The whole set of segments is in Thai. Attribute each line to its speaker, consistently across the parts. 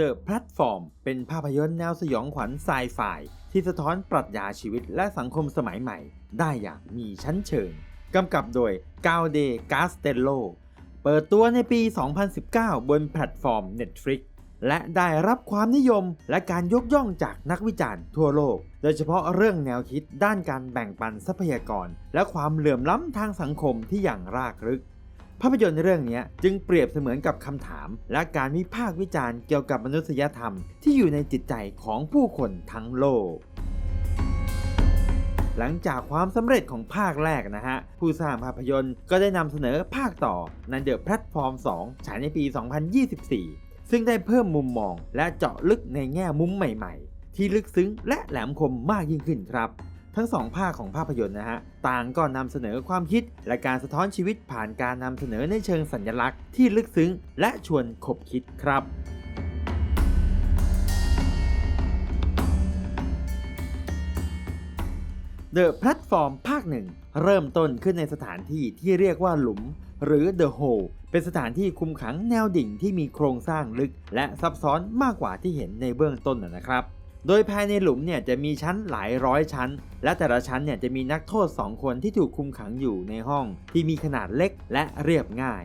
Speaker 1: The Platform เป็นภาพยนตร์แนวสยองขวัญไซไฟที่สะท้อนปรัชญาชีวิตและสังคมสมัยใหม่ ได้อย่างมีชั้นเชิง กำกับโดยกา d เดกาสเตโล เปิดตัวในปี 2019 บนแพลตฟอร์ม Netflix และได้รับความนิยมและการยกย่องจากนักวิจารณ์ทั่วโลก โดยเฉพาะเรื่องแนวคิดด้านการแบ่งปันทรัพยากร และความเหลื่อมล้ำทางสังคมที่อย่างรากลึก ภาพยนตร์เรื่องนี้จึงเปรียบเสมือนกับคำถาม และการวิพากษ์วิจารณ์เกี่ยวกับมนุษยธรรมที่อยู่ในจิตใจของผู้คนทั้งโลกหลังจากความสำเร็จของภาคแรกนะฮะ ผู้สร้างภาพยนตร์ก็ได้นำเสนอภาคต่อในเดอะแพลตฟอร์ม 2 ฉายในปี 2024 ซึ่งได้เพิ่มมุมมองและเจาะลึกในแง่มุมใหม่ๆ ที่ลึกซึ้งและแหลมคมมากยิ่งขึ้นครับ ทั้งสองภาคของภาพยนตร์นะฮะต่างก็นำเสนอความคิดและการสะท้อนชีวิตผ่านการนำเสนอในเชิงสัญลักษณ์ที่ลึกซึ้ง และชวนขบคิดครับ The Platform ภาคหนึ่งเริ่มต้นขึ้นในสถานที่ที่เรียกว่าหลุม หรือ The Hole เป็นสถานที่คุมขังแนวดิ่งที่มีโครงสร้างลึก และซับซ้อนมากกว่าที่เห็นในเบื้องต้นนะครับ โดยภายในหลุมเนี่ยจะมีชั้นหลายร้อยชั้น และแต่ละชั้นเนี่ยจะมีนักโทษ 2 คนที่ถูกคุมขังอยู่ในห้องที่มีขนาดเล็กและเรียบง่าย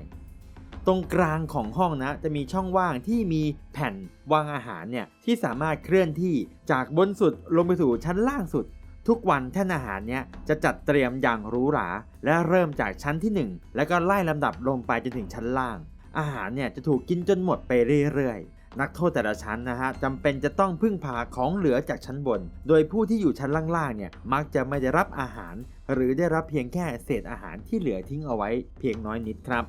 Speaker 1: ตรงกลางของห้องนะจะมีช่องว่างที่มีแผ่นวางอาหารเนี่ยที่สามารถเคลื่อนที่จากบนสุดลงไปสู่ชั้นล่างสุด ทุกวันแท่นอาหารเนี่ยจะจัดเตรียมอย่างหรูหราและเริ่มจากชั้นที่ 1 แล้วก็ไล่ลำดับลงไปจนถึงชั้นล่าง อาหารเนี่ยจะถูกกินจนหมดไปเรื่อยๆ นักโทษแต่ละชั้นนะฮะจำเป็นจะต้องพึ่งพาของเหลือจากชั้นบน โดยผู้ที่อยู่ชั้นล่างๆเนี่ยมักจะไม่ได้รับอาหาร หรือได้รับเพียงแค่เศษอาหารที่เหลือทิ้งเอาไว้เพียงน้อยนิดครับ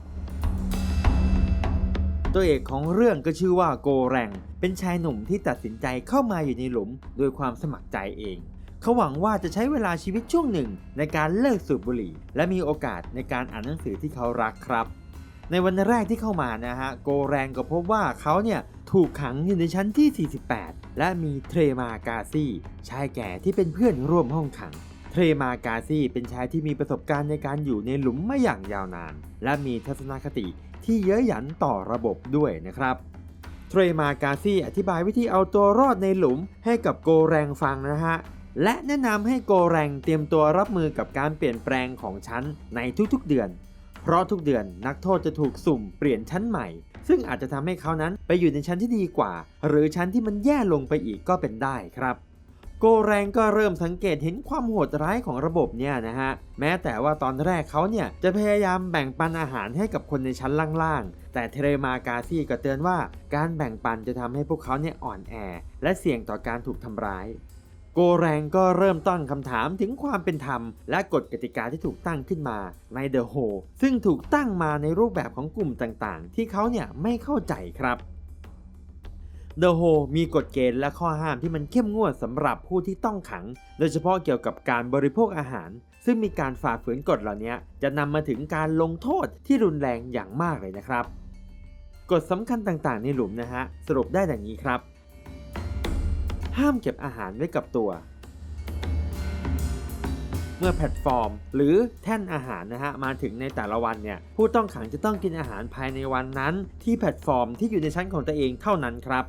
Speaker 1: ตัวเอกของเรื่องก็ชื่อว่าโกแรง เป็นชายหนุ่มที่ตัดสินใจเข้ามาอยู่ในหลุมโดยความสมัครใจเอง เขาหวังว่าจะใช้เวลาชีวิตช่วงหนึ่งในการเลิกสูบบุหรี่ และมีโอกาสในการอ่านหนังสือที่เขารักครับ ในวันแรกที่เข้ามานะฮะ โกแรงก็พบว่าเขาเนี่ย ถูกขังอยู่ในชั้นที่ 48 และมีเทรมากาซี่ชายแก่ที่เป็นเพื่อนร่วมห้องขัง เทรมากาซี่เป็นชายที่มีประสบการณ์ในการอยู่ในหลุมมาอย่างยาวนาน และมีทัศนคติที่เย้ยหยันต่อระบบด้วยนะครับเทรมากาซี่อธิบายวิธีเอาตัวรอดในหลุมให้กับโกแรงฟังนะฮะ และแนะนำให้โกแรงเตรียมตัวรับมือกับการเปลี่ยนแปลงของชั้นในทุกๆเดือน เพราะทุกเดือนนักโทษจะถูกสุ่มเปลี่ยนชั้นใหม่ ซึ่งอาจจะทำให้เขานั้นไปอยู่ในชั้นที่ดีกว่า หรือชั้นที่มันแย่ลงไปอีกก็เป็นได้ครับ โกแรงก็เริ่มสังเกตเห็นความโหดร้ายของระบบเนี่ยนะฮะ แม้แต่ว่าตอนแรกเขาเนี่ยจะพยายามแบ่งปันอาหารให้กับคนในชั้นล่างๆ แต่เทเรมากาซี่ก็เตือนว่า การแบ่งปันจะทำให้พวกเขาเนี่ยอ่อนแอ และเสี่ยงต่อการถูกทำร้าย โกแรงก็เริ่มตั้งคำถามถึงความเป็นธรรม และกฎกติกาที่ถูกตั้งขึ้นมาใน The h o ซึ่งถูกตั้งมาในรูปแบบของกลุ่มต่างๆ ที่เขาเนี่ยไม่เข้าใจครับ The h o มีกฎเกณฑ์และข้อห้ามที่มันเข้มงวดสำหรับผู้ที่ต้องขัง โดยเฉพาะเกี่ยวกับการบริโภคอาหาร ซึ่งมีการฝ่าฝืนกฎเหล่านี้จะนำมาถึงการลงโทษที่รุนแรงอย่างมากเลยนะครับ กฎสำคัญต่างๆในหลุมนะฮะ สรุปได้ดังนี้ครับ ห้ามเก็บอาหารไว้กับตัว เมื่อแพลตฟอร์ม หรือแท่นอาหารนะฮะมาถึงในแต่ละวันเนี่ยผู้ต้องขังจะต้องกินอาหารภายในวันนั้น ที่แพลตฟอร์มที่อยู่ในชั้นของตัวเองเท่านั้นครับ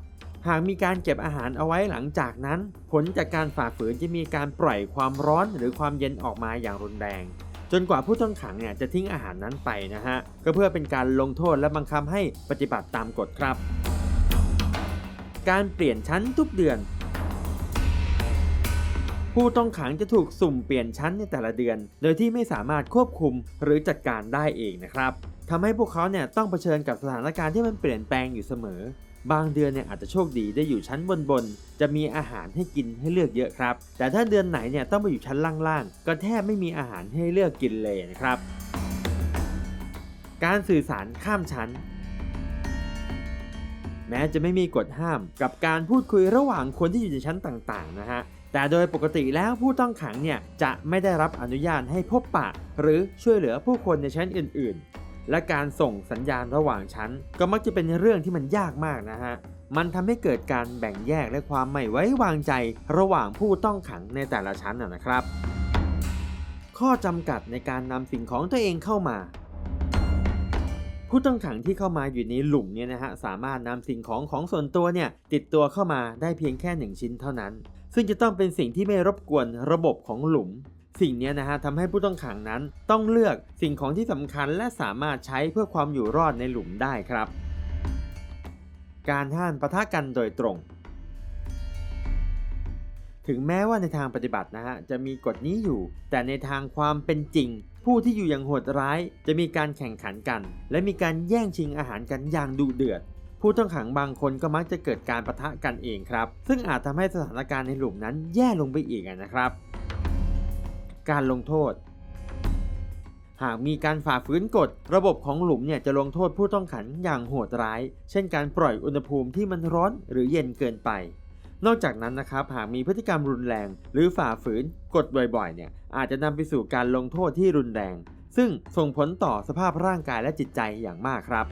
Speaker 1: หากมีการเก็บอาหารเอาไว้หลังจากนั้น ผลจากการฝ่าฝืนจะมีการปล่อยความร้อนหรือความเย็นออกมาอย่างรุนแรง จนกว่าผู้ต้องขังเนี่ยจะทิ้งอาหารนั้นไปนะฮะ ก็เพื่อเป็นการลงโทษและบังคับให้ปฏิบัติตามกฎครับ การเปลี่ยนชั้นทุกเดือน ผู้ต้องขังจะถูกสุ่มเปลี่ยนชั้นในแต่ละเดือน โดยที่ไม่สามารถควบคุมหรือจัดการได้เองนะครับทำให้พวกเขาเนี่ยต้องเผชิญกับสถานการณ์ที่มันเปลี่ยนแปลงอยู่เสมอ บางเดือนเนี่ยอาจจะโชคดีได้อยู่ชั้นบนๆ จะมีอาหารให้กินให้เลือกเยอะครับ แต่ถ้าเดือนไหนเนี่ยต้องไปอยู่ชั้นล่างๆ ก็แทบไม่มีอาหารให้เลือกกินเลยนะครับ การสื่อสารข้ามชั้นแม้จะไม่มีกฎห้ามกับการพูดคุยระหว่างคนที่อยู่ในชั้นต่างๆ นะฮะ แต่โดยปกติแล้วผู้ต้องขังเนี่ยจะไม่ได้รับอนุญาตให้พบปะ หรือช่วยเหลือผู้คนในชั้นอื่นๆ และการส่งสัญญาณระหว่างชั้น ก็มักจะเป็นเรื่องที่มันยากมากนะฮะ มันทำให้เกิดการแบ่งแยกและความไม่ไว้วางใจระหว่างผู้ต้องขังในแต่ละชั้นนะครับ ข้อจำกัดในการนำสิ่งของตัวเองเข้ามาผู้ต้องขังที่เข้ามาอยู่ในหลุมเนี่ยนะฮะสามารถนำสิ่งของของส่วนตัวเนี่ยติดตัวเข้ามาได้เพียงแค่หนึ่งชิ้นเท่านั้น ซึ่งจะต้องเป็นสิ่งที่ไม่รบกวนระบบของหลุม สิ่งนี้นะฮะทำให้ผู้ต้องขังนั้นต้องเลือกสิ่งของที่สำคัญและสามารถใช้เพื่อความอยู่รอดในหลุมได้ครับ การห้ามปะทะกันโดยตรง ถึงแม้ว่าในทางปฏิบัตินะฮะจะมีกฎนี้อยู่ แต่ในทางความเป็นจริงผู้ที่อยู่อย่างโหดร้ายจะมีการแข่งขันกัน และมีการแย่งชิงอาหารกันอย่างดุเดือด ผู้ต้องขังบางคนก็มักจะเกิดการประทะกันเองครับ ซึ่งอาจทำให้สถานการณ์ในหลุมนั้นแย่ลงไปอีกนะครับ การลงโทษ หากมีการฝ่าฝืนกฎ ระบบของหลุมเนี่ยจะลงโทษผู้ต้องขังอย่างโหดร้าย เช่นการปล่อยอุณหภูมิที่มันร้อนหรือเย็นเกินไปนอกจากนั้นนะครับหากมีพฤติกรรมรุนแรง หรือฝ่าฝืนกฎบ่อยๆ เนี่ยอาจจะนำไปสู่การลงโทษที่รุนแรง ซึ่งส่งผลต่อสภาพร่างกายและจิตใจอย่างมากครับ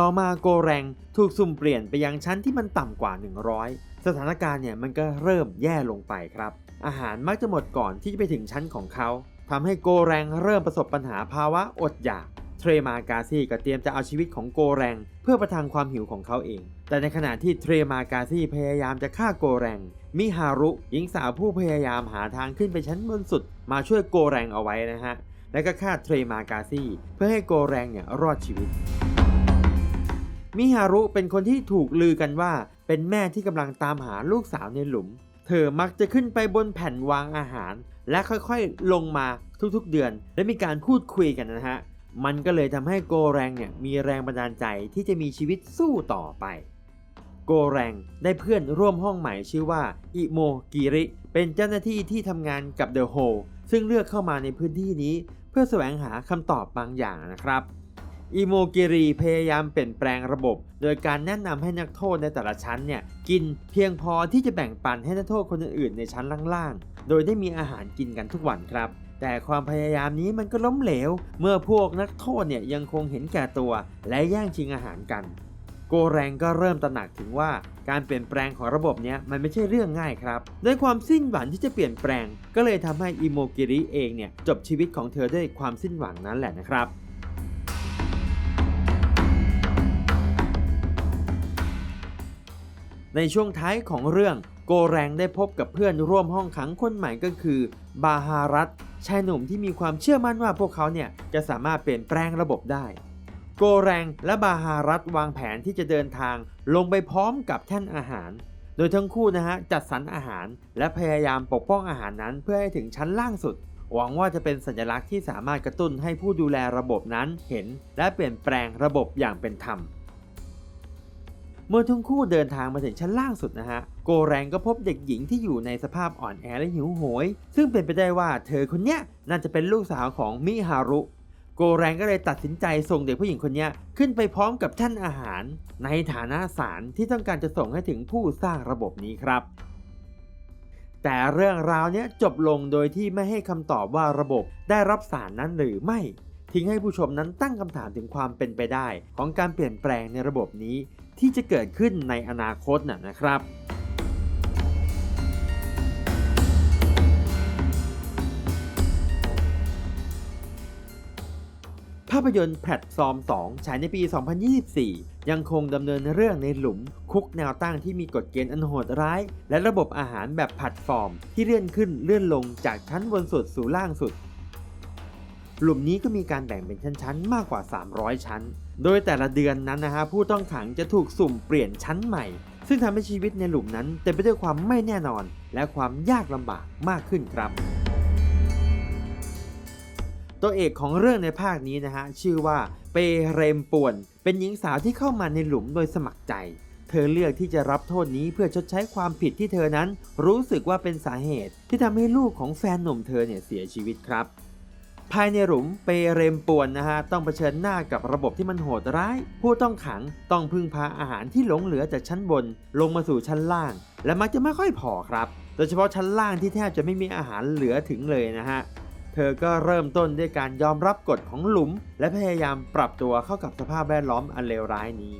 Speaker 1: ต่อมาโกแรงถูกสุ่มเปลี่ยนไปยังชั้นที่มันต่ำกว่า 100 สถานการณ์เนี่ยมันก็เริ่มแย่ลงไปครับ อาหารมักจะหมดก่อนที่จะไปถึงชั้นของเขาทำให้โกแรงเริ่มประสบปัญหาภาวะอดอยากเทรมากาซี่ก็เตรียมจะเอาชีวิตของโกแรง เพื่อประทังความหิวของเขาเอง แต่ในขณะที่เทรมากาซี่พยายามจะฆ่าโกแรง มิฮารุหญิงสาวผู้พยายามหาทางขึ้นไปชั้นบนสุด มาช่วยโกแรงเอาไว้นะฮะ และก็ฆ่าเทรมากาซี่เพื่อให้โกแรงเนี่ยรอดชีวิต มิฮารุเป็นคนที่ถูกลือกันว่า เป็นแม่ที่กำลังตามหาลูกสาวในหลุม เธอมักจะขึ้นไปบนแผ่นวางอาหาร และค่อยๆลงมาทุกๆเดือน และมีการพูดคุยกันนะฮะ มันก็เลยทำให้โกแรงเนี่ยมีแรงบันดาลใจที่จะมีชีวิตสู้ต่อไปโกแรงได้เพื่อนร่วมห้องใหม่ชื่อว่าอิโมกิริ เป็นเจ้าหน้าที่ที่ทำงานกับเดอะโฮซึ่งเลือกเข้ามาในพื้นที่นี้ เพื่อแสวงหาคำตอบบางอย่างนะครับ อิโมกิริพยายามเปลี่ยนแปลงระบบ โดยการแนะนำให้นักโทษในแต่ละชั้นเนี่ยกินเพียงพอที่จะแบ่งปันให้นักโทษคนอื่นในชั้นล่างๆ โดยได้มีอาหารกินกันทุกวันครับ แต่ความพยายามนี้มันก็ล้มเหลว เมื่อพวกนักโทษเนี่ยยังคงเห็นแก่ตัว และแย่งชิงอาหารกัน โกแรงก็เริ่มตระหนักถึงว่าการเปลี่ยนแปลงของระบบเนี้ยมันไม่ใช่เรื่องง่ายครับด้วยความสิ้นหวังที่จะเปลี่ยนแปลง ก็เลยทำให้อิโมกิริเองเนี่ยจบชีวิตของเธอด้วยความสิ้นหวังนั้นแหละนะครับ ในช่วงท้ายของเรื่องโกแรงได้พบกับเพื่อนร่วมห้องขังคนใหม่ก็คือบาฮารัตชายหนุ่มที่มีความเชื่อมั่นว่าพวกเขาเนี่ยจะสามารถเปลี่ยนแปลงระบบได้ โกแรงและบาฮารัตวางแผนที่จะเดินทางลงไปพร้อมกับแท่นอาหาร โดยทั้งคู่นะฮะจัดสรรอาหารและพยายามปกป้องอาหารนั้นเพื่อให้ถึงชั้นล่างสุด หวังว่าจะเป็นสัญลักษณ์ที่สามารถกระตุ้นให้ผู้ดูแลระบบนั้นเห็น และเปลี่ยนแปลงระบบอย่างเป็นธรรม เมื่อทั้งคู่เดินทางมาถึงชั้นล่างสุดนะฮะ โกแรงก็พบเด็กหญิงที่อยู่ในสภาพอ่อนแอและหิวโหย ซึ่งเป็นไปได้ว่าเธอคนเนี้ยน่าจะเป็นลูกสาวของมิฮารุ โกแรงก็เลยตัดสินใจส่งเด็กผู้หญิงคนเนี้ยขึ้นไปพร้อมกับท่านอาหาร ในฐานะสารที่ต้องการจะส่งให้ถึงผู้สร้างระบบนี้ครับแต่เรื่องราวเนี้ยจบลงโดยที่ไม่ให้คำตอบว่าระบบได้รับสารนั้นหรือไม่ ทิ้งให้ผู้ชมนั้นตั้งคำถามถึงความเป็นไปได้ ของการเปลี่ยนแปลงในระบบนี้ ที่จะเกิดขึ้นในอนาคตน่ะนะครับ ภาพยนตร์แพลตฟอร์ม 2 ฉายในปี 2024 ยังคงดำเนินเรื่องในหลุมคุกแนวตั้งที่มีกฎเกณฑ์อันโหดร้าย และระบบอาหารแบบแพลตฟอร์ม ที่เลื่อนขึ้นเลื่อนลงจากชั้นบนสุดสู่ล่างสุด หลุมนี้ก็มีการแบ่งเป็นชั้นๆ มากกว่า 300 ชั้น โดยแต่ละเดือนนั้นนะฮะผู้ต้องขังจะถูกสุ่มเปลี่ยนชั้นใหม่ ซึ่งทำให้ชีวิตในหลุมนั้นเต็มไปด้วยความไม่แน่นอน และความยากลำบากมากขึ้นครับ ตัวเอกของเรื่องในภาคนี้นะฮะชื่อว่าเปเรมป่วน เป็นหญิงสาวที่เข้ามาในหลุมโดยสมัครใจ เธอเลือกที่จะรับโทษนี้เพื่อชดใช้ความผิดที่เธอนั้น รู้สึกว่าเป็นสาเหตุที่ทำให้ลูกของแฟนหนุ่มเธอเนี่ยเสียชีวิตครับ ภายในหลุมเปเรมป่วนนะฮะต้องเผชิญหน้ากับระบบที่มันโหดร้าย ผู้ต้องขังต้องพึ่งพาอาหารที่หลงเหลือจากชั้นบน ลงมาสู่ชั้นล่าง และมักจะไม่ค่อยพอครับ โดยเฉพาะชั้นล่างที่แทบจะไม่มีอาหารเหลือถึงเลยนะฮะเธอก็เริ่มต้นด้วยการยอมรับกฎของหลุม และพยายามปรับตัวเข้ากับสภาพแวดล้อมอันเลวร้ายนี้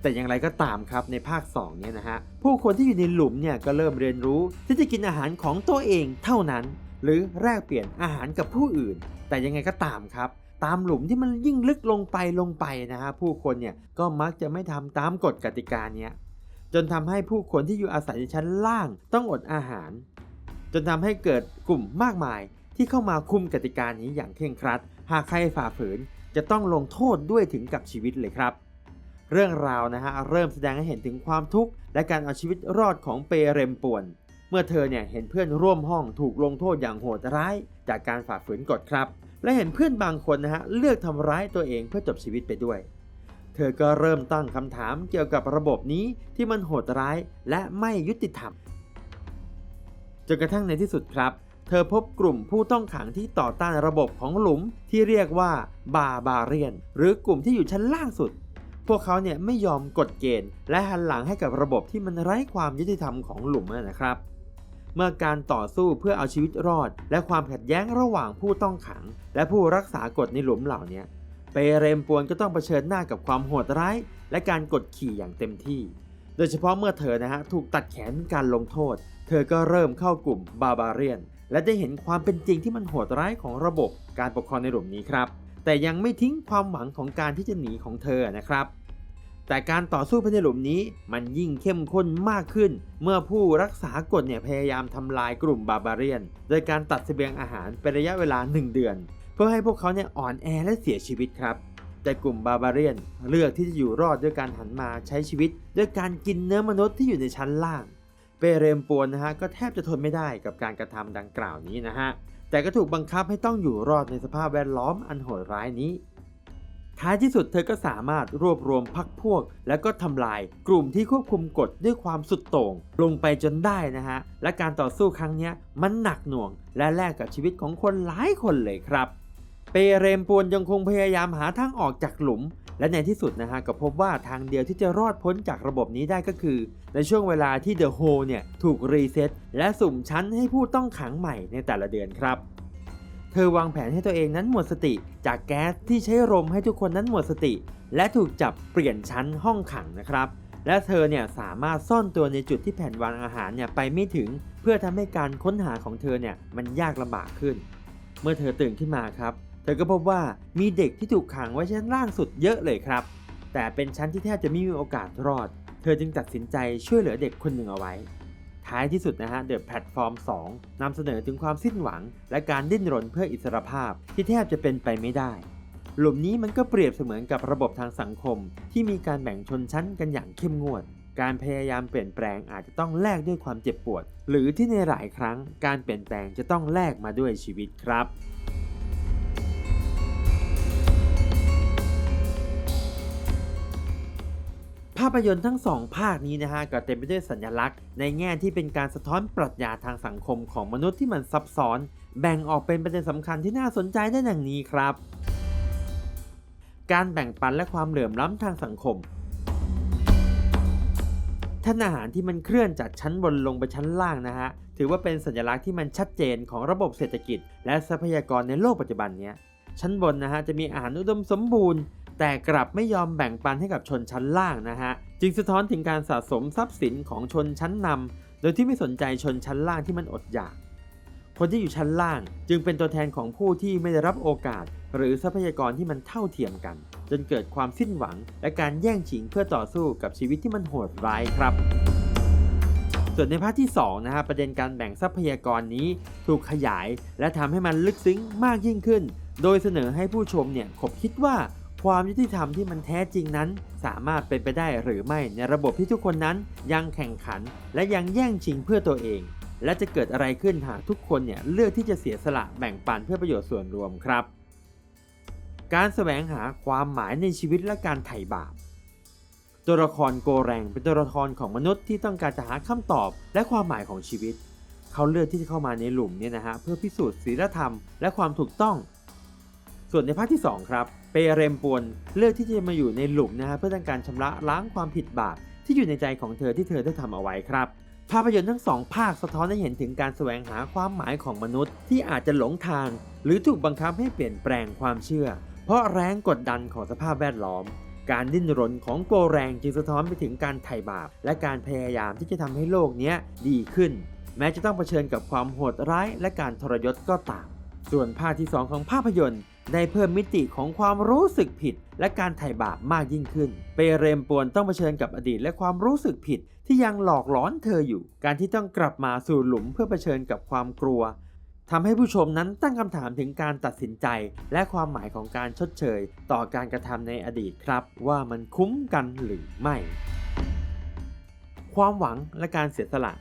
Speaker 1: แต่อย่างไรก็ตามครับในภาค2เนี่ยนะฮะผู้คนที่อยู่ในหลุมเนี่ยก็เริ่มเรียนรู้ที่จะกินอาหารของตัวเองเท่านั้น หรือแลกเปลี่ยนอาหารกับผู้อื่น แต่ยังไงก็ตามครับ ตามหลุมที่มันยิ่งลึกลงไปลงไปนะฮะผู้คนเนี่ยก็มักจะไม่ทำตามกฎกติกาเนี้ยจนทำให้ผู้คนที่อยู่อาศัยในชั้นล่างต้องอดอาหาร จนทำให้เกิดกลุ่มมากมายที่เข้ามาคุมกติกานี้อย่างเคร่งครัด หากใครฝ่าฝืนจะต้องลงโทษด้วยถึงกับชีวิตเลยครับ เรื่องราวนะฮะเริ่มแสดงให้เห็นถึงความทุกข์และการเอาชีวิตรอดของเปเรมป่วน เมื่อเธอเนี่ยเห็นเพื่อนร่วมห้องถูกลงโทษอย่างโหดร้าย จากการฝ่าฝืนกฎครับ และเห็นเพื่อนบางคนนะฮะเลือกทำร้ายตัวเองเพื่อจบชีวิตไปด้วย เธอก็เริ่มตั้งคำถามเกี่ยวกับระบบนี้ที่มันโหดร้ายและไม่ยุติธรรมจนกระทั่งในที่สุดครับ เธอพบกลุ่มผู้ต้องขังที่ต่อต้านระบบของหลุมที่เรียกว่าบาบาเรียน หรือกลุ่มที่อยู่ชั้นล่างสุด พวกเขาเนี่ยไม่ยอมกฎเกณฑ์ และหันหลังให้กับระบบที่มันไร้ความยุติธรรมของหลุมนะครับ เมื่อการต่อสู้เพื่อเอาชีวิตรอด และความขัดแย้งระหว่างผู้ต้องขัง และผู้รักษากฎในหลุมเหล่านี้เปเรมปวนก็ต้องเผชิญหน้ากับความโหดร้าย และการกดขี่อย่างเต็มที่ โดยเฉพาะเมื่อเธอนะฮะถูกตัดแขนเป็นการลงโทษ เธอก็เริ่มเข้ากลุ่มบาบาเรียน และได้เห็นความเป็นจริงที่มันโหดร้ายของระบบการปกครองในหลุมนี้ครับ แต่ยังไม่ทิ้งความหวังของการที่จะหนีของเธอนะครับ แต่การต่อสู้ภายในหลุมนี้มันยิ่งเข้มข้นมากขึ้น เมื่อผู้รักษากฎเนี่ยพยายามทำลายกลุ่มบาบาเรียน โดยการตัดเสบียงอาหารเป็นระยะเวลา 1 เดือน เพื่อให้พวกเขาเนี่ยอ่อนแอและเสียชีวิตครับแต่กลุ่มบาบาเรียนเลือกที่จะอยู่รอดด้วยการหันมาใช้ชีวิต ด้วยการกินเนื้อมนุษย์ที่อยู่ในชั้นล่าง เปเรมปวนนะฮะก็แทบจะทนไม่ได้กับการกระทำดังกล่าวนี้นะฮะ แต่ก็ถูกบังคับให้ต้องอยู่รอดในสภาพแวดล้อมอันโหดร้ายนี้ ท้ายที่สุดเธอก็สามารถรวบรวมพักพวก แล้วก็ทำลายกลุ่มที่ควบคุมกฎด้วยความสุดโต่งลงไปจนได้นะฮะ และการต่อสู้ครั้งนี้มันหนักหน่วง และแลกกับชีวิตของคนหลายคนเลยครับ เปเรมปวนยังคงพยายามหาทางออกจากหลุม และในที่สุดนะฮะก็พบว่าทางเดียวที่จะรอดพ้นจากระบบนี้ได้ก็คือ ในช่วงเวลาที่เดอะโฮเนี่ยถูกรีเซ็ตและสุ่มชั้นให้ผู้ต้องขังใหม่ในแต่ละเดือนครับ เธอวางแผนให้ตัวเองนั้นหมดสติ จากแก๊สที่ใช้รมให้ทุกคนนั้นหมดสติ และถูกจับเปลี่ยนชั้นห้องขังนะครับและเธอเนี่ยสามารถซ่อนตัวในจุดที่แผ่นวางอาหารเนี่ยไปไม่ถึง เพื่อทำให้การค้นหาของเธอเนี่ยมันยากลำบากขึ้น เมื่อเธอตื่นขึ้นมาครับ เธอก็พบว่ามีเด็กที่ถูกขังไว้ชั้นล่างสุดเยอะเลยครับ แต่เป็นชั้นที่แทบจะไม่มีโอกาสรอด เธอจึงตัดสินใจช่วยเหลือเด็กคนหนึ่งเอาไว้ ท้ายที่สุดนะฮะ The Platform 2นำเสนอถึงความสิ้นหวัง และการดิ้นรนเพื่ออิสรภาพที่แทบจะเป็นไปไม่ได้ หลุมนี้มันก็เปรียบเสมือนกับระบบทางสังคม ที่มีการแบ่งชนชั้นกันอย่างเข้มงวดการพยายามเปลี่ยนแปลงอาจจะต้องแลกด้วยความเจ็บปวด หรือที่ในหลายครั้งการเปลี่ยนแปลงจะต้องแลกมาด้วยชีวิตครับ ภาพยนตร์ทั้งสองภาคนี้นะฮะก็เต็มไปด้วยสัญลักษณ์ ในแง่ที่เป็นการสะท้อนปรัชญาทางสังคมของมนุษย์ที่มันซับซ้อน แบ่งออกเป็นประเด็นสำคัญที่น่าสนใจได้ดังนี้ครับ การแบ่งปันและความเหลื่อมล้ำทางสังคมท่านอาหารที่มันเคลื่อนจากชั้นบนลงไปชั้นล่างนะฮะ ถือว่าเป็นสัญลักษณ์ที่มันชัดเจนของระบบเศรษฐกิจ และทรัพยากรในโลกปัจจุบันเนี้ยชั้นบนนะฮะจะมีอาหารอุดมสมบูรณ์ แต่กลับไม่ยอมแบ่งปันให้กับชนชั้นล่างนะฮะ จึงสะท้อนถึงการสะสมทรัพย์สินของชนชั้นนำโดยที่ไม่สนใจชนชั้นล่างที่มันอดอยาก คนที่อยู่ชั้นล่าง จึงเป็นตัวแทนของผู้ที่ไม่ได้รับโอกาส หรือทรัพยากรที่มันเท่าเทียมกัน จนเกิดความสิ้นหวัง และการแย่งชิงเพื่อต่อสู้กับชีวิตที่มันโหดร้ายครับ ส่วนในภาคที่2นะฮะประเด็นการแบ่งทรัพยากรนี้ถูกขยาย และทำให้มันลึกซึ้งมากยิ่งขึ้น โดยเสนอให้ผู้ชมเนี่ยขบคิดว่า ความยุติธรรมที่มันแท้จริงนั้น สามารถเป็นไปได้หรือไม่ในระบบที่ทุกคนนั้นยังแข่งขัน และยังแย่งชิงเพื่อตัวเอง และจะเกิดอะไรขึ้นหากทุกคนเนี่ยเลือกที่จะเสียสละแบ่งปันเพื่อประโยชน์ส่วนรวมครับ การแสวงหาความหมายในชีวิตและการไถ่บาปตัวละครโกแรงเป็นตัวละครของมนุษย์ที่ต้องการจะหาคำตอบและความหมายของชีวิต เขาเลือกที่จะเข้ามาในหลุมเนี่ยนะฮะเพื่อพิสูจน์ศีลธรรม และความถูกต้อง ส่วนในภาคที่ 2 ครับ เปเรมปวนเลือกที่จะมาอยู่ในหลุมนะฮะเพื่อต้องการชำระล้างความผิดบาปที่อยู่ในใจของเธอที่เธอได้ทำเอาไว้ครับ ภาพยนตร์ทั้งสองภาคสะท้อนให้เห็นถึงการแสวงหาความหมายของมนุษย์ ที่อาจจะหลงทาง หรือถูกบังคับให้เปลี่ยนแปลงความเชื่อ เพราะแรงกดดันของสภาพแวดล้อม การดิ้นรนของโกแรงจึงสะท้อนไปถึงการไถ่บาป และการพยายามที่จะทำให้โลกนี้ดีขึ้น แม้จะต้องเผชิญกับความโหดร้ายและการทรยศก็ตามส่วนภาคที่ 2 ของภาพยนตร์ ได้เพิ่มมิติของความรู้สึกผิด และการไถ่บาปมากยิ่งขึ้น เปเรมปวนต้องเผชิญกับอดีตและความรู้สึกผิดที่ยังหลอกหลอนเธออยู่ การที่ต้องกลับมาสู่หลุมเพื่อเผชิญกับความกลัวทำให้ผู้ชมนั้นตั้งคำถามถึงการตัดสินใจ และความหมายของการชดเชย ต่อการกระทำในอดีตครับ ว่ามันคุ้มกันหรือไม่ ความหวังและการเสียสละ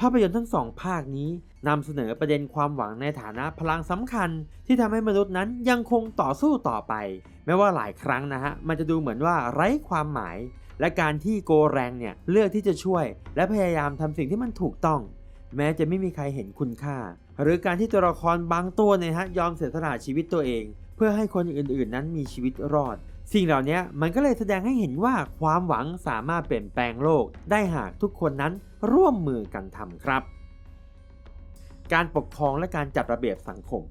Speaker 1: ภาพยนตร์ทั้งสองภาคนี้นำเสนอประเด็นความหวังในฐานะพลังสำคัญ ที่ทำให้มนุษย์นั้นยังคงต่อสู้ต่อไป แม้ว่าหลายครั้งนะฮะ มันจะดูเหมือนว่าไร้ความหมาย และการที่โกแรงเนี่ยเลือกที่จะช่วย และพยายามทำสิ่งที่มันถูกต้อง แม้จะไม่มีใครเห็นคุณค่า หรือการที่ตัวละครบางตัวเนี่ยฮะยอมเสียสละชีวิตตัวเอง เพื่อให้คนอื่นๆ นั้นมีชีวิตรอดสิ่งเหล่านี้มันก็เลยแสดงให้เห็นว่าความหวังสามารถเปลี่ยนแปลงโลก ได้หากทุกคนนั้น ร่วมมือกันทำครับ การปกครองและการจัดระเบียบสังคม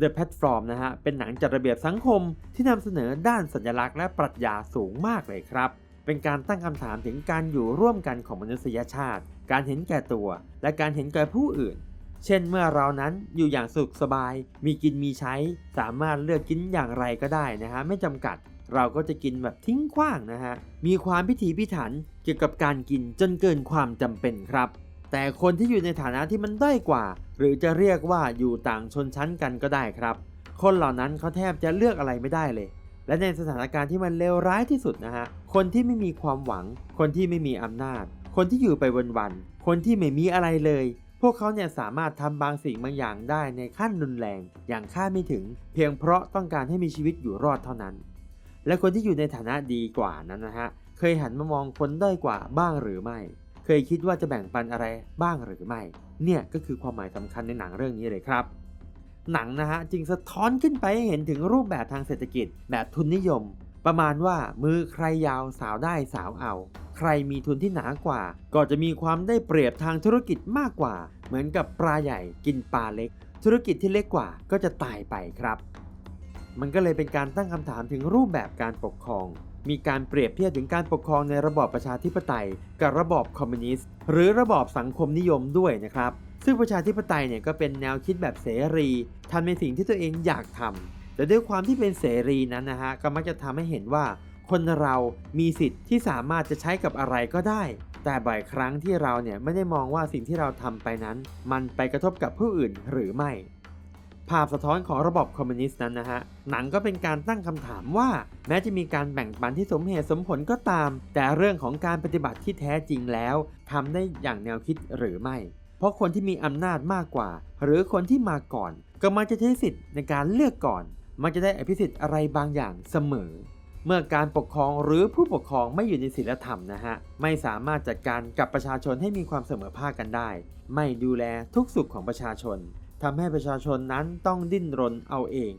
Speaker 1: The Platform นะฮะ เป็นหนังจัดระเบียบสังคมที่นำเสนอด้านสัญลักษณ์และปรัชญาสูงมากเลยครับ เป็นการตั้งคำถามถึงการอยู่ร่วมกันของมนุษยชาติ การเห็นแก่ตัว และการเห็นแก่ผู้อื่น เช่นเมื่อเรานั้นอยู่อย่างสุขสบาย มีกินมีใช้ สามารถเลือกกินอย่างไรก็ได้นะฮะ ไม่จำกัด เราก็จะกินแบบทิ้งขว้างนะฮะ มีความพิถีพิถัน กี่ยวกับการกินจนเกินความจำเป็นครับ แต่คนที่อยู่ในฐานะที่มันด้อยกว่า หรือจะเรียกว่าอยู่ต่างชนชั้นกันก็ได้ครับ คนเหล่านั้นเขาแทบจะเลือกอะไรไม่ได้เลย และในสถานการณ์ที่มันเลวร้ายที่สุดนะฮะคนที่ไม่มีความหวัง คนที่ไม่มีอำนาจ คนที่อยู่ไปวันๆคนที่ไม่มีอะไรเลย พวกเขาเนี่ยสามารถทำบางสิ่งบางอย่างได้ในขั้นรุนแรง อย่างคาดไม่ถึง เพียงเพราะต้องการให้มีชีวิตอยู่รอดเท่านั้น และคนที่อยู่ในฐานะดีกว่านั้นนะฮะ เคยหันมามองคนด้อยกว่าบ้างหรือไม่ เคยคิดว่าจะแบ่งปันอะไรบ้างหรือไม่ เนี่ยก็คือความหมายสำคัญในหนังเรื่องนี้เลยครับ หนังนะฮะจึงสะท้อนขึ้นไปให้เห็นถึงรูปแบบทางเศรษฐกิจ แบบทุนนิยม ประมาณว่ามือใครยาวสาวได้สาวเอา ใครมีทุนที่หนากว่า ก็จะมีความได้เปรียบทางธุรกิจมากกว่า เหมือนกับปลาใหญ่กินปลาเล็ก ธุรกิจที่เล็กกว่าก็จะตายไปครับ มันก็เลยเป็นการตั้งคำถามถึงรูปแบบการปกครอง มีการเปรียบเทียบถึงการปกครองในระบอบประชาธิปไตย กับระบอบคอมมิวนิสต์หรือระบอบสังคมนิยมด้วยนะครับ ซึ่งประชาธิปไตยเนี่ยก็เป็นแนวคิดแบบเสรีทำในสิ่งที่ตัวเองอยากทำแต่ด้วยความที่เป็นเสรีนั้นนะฮะก็มักจะทำให้เห็นว่า คนเรามีสิทธิ์ที่สามารถจะใช้กับอะไรก็ได้ แต่บ่อยครั้งที่เราเนี่ยไม่ได้มองว่าสิ่งที่เราทำไปนั้น มันไปกระทบกับผู้อื่นหรือไม่ ภาพสะท้อนของระบบคอมมิวนิสต์นั้นนะฮะ หนังก็เป็นการตั้งคำถามว่า แม้จะมีการแบ่งปันที่สมเหตุสมผลก็ตาม แต่เรื่องของการปฏิบัติที่แท้จริงแล้วทำได้อย่างแนวคิดหรือไม่ เพราะคนที่มีอำนาจมากกว่า หรือคนที่มาก่อน ก็มักจะใช้สิทธิ์ในการเลือกก่อน มักจะได้อภิสิทธิ์อะไรบางอย่างเสมอ เมื่อการปกครองหรือผู้ปกครองไม่อยู่ในศีลธรรมนะฮะ ไม่สามารถจัดการกับประชาชนให้มีความเสมอภาคกันได้ ไม่ดูแลทุกสุขของประชาชน ทำให้ประชาชนนั้นต้องดิ้นรนเอาเอง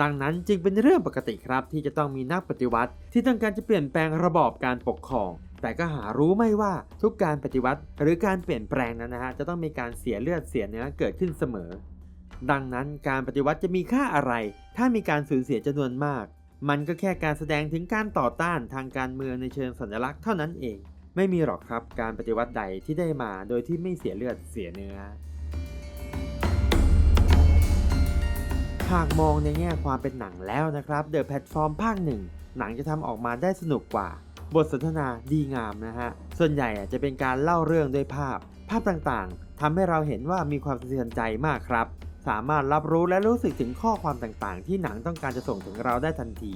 Speaker 1: ดังนั้นจึงเป็นเรื่องปกติครับที่จะต้องมีนักปฏิวัติ ที่ต้องการจะเปลี่ยนแปลงระบอบการปกครอง แต่ก็หารู้ไม่ว่าทุกการปฏิวัติ หรือการเปลี่ยนแปลงนั้นนะฮะจะต้องมีการเสียเลือดเสียเนื้อเกิดขึ้นเสมอ ดังนั้นการปฏิวัติจะมีค่าอะไร ถ้ามีการสูญเสียจำนวนมาก มันก็แค่การแสดงถึงการต่อต้านทางการเมืองในเชิงสัญลักษณ์เท่านั้นเอง ไม่มีหรอกครับการปฏิวัติใดที่ได้มาโดยที่ไม่เสียเลือดเสียเนื้อ หากมองในแง่ความเป็นหนังแล้วนะครับ The Platform ภาคหนึ่งหนังจะทำออกมาได้สนุกกว่า บทสนทนาดีงามนะฮะ ส่วนใหญ่จะเป็นการเล่าเรื่องด้วยภาพ ภาพต่างๆทำให้เราเห็นว่ามีความสะเทือนใจมากครับ สามารถรับรู้และรู้สึกถึงข้อความต่างๆ ที่หนังต้องการจะส่งถึงเราได้ทันที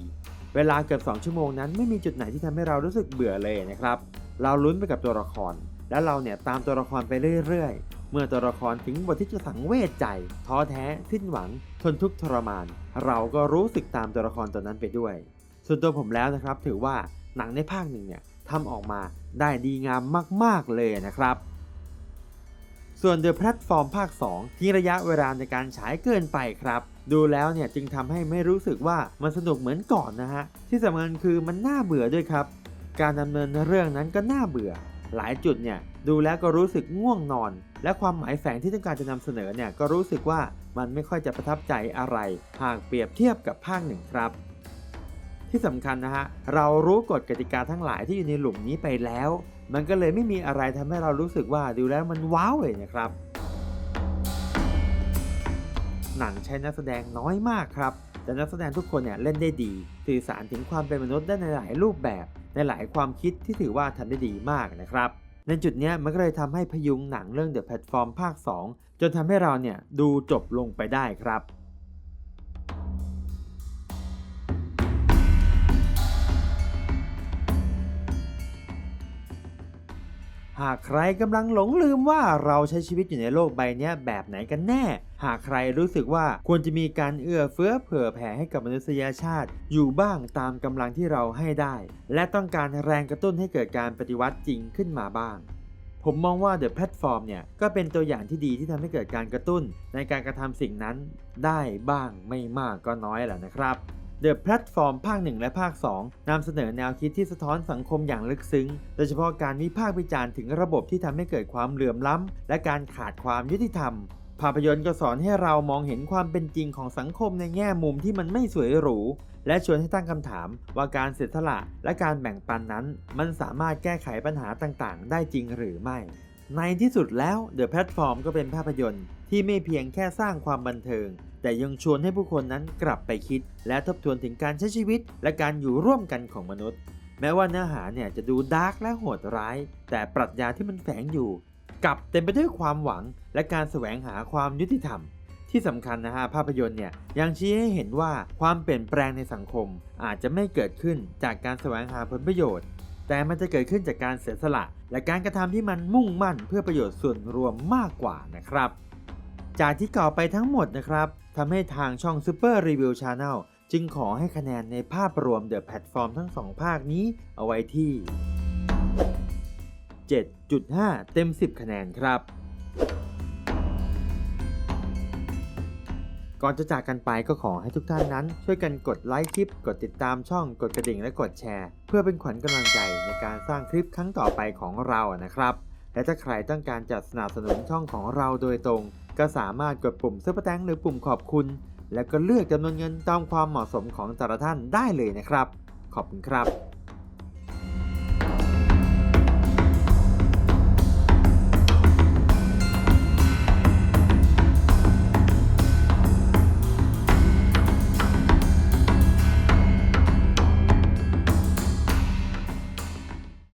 Speaker 1: เวลาเกือบ 2 ชั่วโมงนั้นไม่มีจุดไหนที่ทำให้เรารู้สึกเบื่อเลยนะครับ เราลุ้นไปกับตัวละคร และเราเนี่ยตามตัวละครไปเรื่อยๆ เมื่อตัวละครถึงบทที่จะสังเวชใจ ท้อแท้สิ้นหวัง ทนทุกข์ทรมาน เราก็รู้สึกตามตัวละครตัวนั้นไปด้วย ส่วนตัวผมแล้วนะครับ ถือว่าหนังในภาคหนึ่งเนี่ยทำออกมาได้ดีงามมาก ๆ เลยนะครับ ส่วน The Platform ภาค 2 ที่ระยะเวลาในการฉายเกินไปครับดูแล้วเนี่ยจึงทำให้ไม่รู้สึกว่ามันสนุกเหมือนก่อนนะฮะ ที่สำคัญคือมันน่าเบื่อด้วยครับ การดำเนินเรื่องนั้นก็น่าเบื่อ หลายจุดเนี่ย ดูแล้วก็รู้สึกง่วงนอน และความหมายแฝงที่ต้องการจะนำเสนอเนี่ยก็รู้สึกว่ามันไม่ค่อยจะประทับใจอะไร หากเปรียบเทียบกับภาคหนึ่งครับที่สำคัญนะฮะ เรารู้กฎกติกาทั้งหลายที่อยู่ในหลุมนี้ไปแล้ว มันก็เลยไม่มีอะไรทำให้เรารู้สึกว่าดูแล้วมันว้าวเลยนะครับ หนังใช้นักแสดงน้อยมากครับ แต่นักแสดงทุกคนเนี่ยเล่นได้ดี สื่อสารถึงความเป็นมนุษย์ได้ในหลายรูปแบบ ในหลายความคิดที่ถือว่าทำได้ดีมากนะครับ ในจุดนี้มันก็เลยทำให้พยุงหนังเรื่อง The Platform ภาค 2 จนทำให้เราเนี่ยดูจบลงไปได้ครับ หากใครกำลังหลงลืมว่าเราใช้ชีวิตอยู่ในโลกใบนี้แบบไหนกันแน่ หากใครรู้สึกว่าควรจะมีการเอื้อเฟื้อเผื่อแผ่ให้กับมนุษยชาติ อยู่บ้างตามกำลังที่เราให้ได้ และต้องการแรงกระตุ้นให้เกิดการปฏิวัติจริงขึ้นมาบ้าง ผมมองว่า The Platform เนี่ย ก็เป็นตัวอย่างที่ดีที่ทำให้เกิดการกระตุ้น ในการกระทำสิ่งนั้นได้บ้างไม่มากก็น้อยแหละนะครับ The Platform ภาค 1 และภาค 2นำเสนอแนวคิดที่สะท้อนสังคมอย่างลึกซึ้ง โดยเฉพาะการวิพากษ์วิจารณ์ถึงระบบที่ทำให้เกิดความเหลื่อมล้ำและการขาดความยุติธรรม ภาพยนตร์ก็สอนให้เรามองเห็นความเป็นจริงของสังคมในแง่มุมที่มันไม่สวยหรู และชวนให้ตั้งคำถามว่าการเสียสละและการแบ่งปันนั้น มันสามารถแก้ไขปัญหาต่างๆ ได้จริงหรือไม่ ในที่สุดแล้ว The Platform ก็เป็นภาพยนตร์ที่ไม่เพียงแค่สร้างความบันเทิง แต่ยังชวนให้ผู้คนนั้นกลับไปคิด และทบทวนถึงการใช้ชีวิต และการอยู่ร่วมกันของมนุษย์ แม้ว่าเนื้อหาเนี่ยจะดูดาร์กและโหดร้าย แต่ปรัชญาที่มันแฝงอยู่กลับเต็มไปด้วยความหวัง และการแสวงหาความยุติธรรม ที่สำคัญนะฮะภาพยนตร์เนี่ยยังชี้ให้เห็นว่าความเปลี่ยนแปลงในสังคม อาจจะไม่เกิดขึ้นจากการแสวงหาผลประโยชน์ แต่มันจะเกิดขึ้นจากการเสียสละ และการกระทำที่มันมุ่งมั่นเพื่อประโยชน์ส่วนรวมมากกว่านะครับ จากที่กล่าวไปทั้งหมดนะครับ ทำให้ทางช่อง Super Review Channel จึงขอให้คะแนนในภาพรวมเดอะแพลตฟอร์มทั้งสองภาคนี้เอาไว้ที่ 7.5 เต็ม 10 คะแนนครับ ก่อนจะจากกันไปก็ขอให้ทุกท่านนั้น ช่วยกันกดไลค์คลิป กดติดตามช่อง กดกระดิ่งและกดแชร์ เพื่อเป็นขวัญกำลังใจในการสร้างคลิปครั้งต่อไปของเรานะครับ และถ้าใครต้องการจัดสนับสนุนช่องของเราโดยตรง ก็สามารถกดปุ่มซุปเปอร์แตงหรือปุ่มขอบคุณ แล้วก็เลือกจำนวนเงินตามความเหมาะสมของแต่ละท่านได้เลยนะครับ ขอบคุณครับ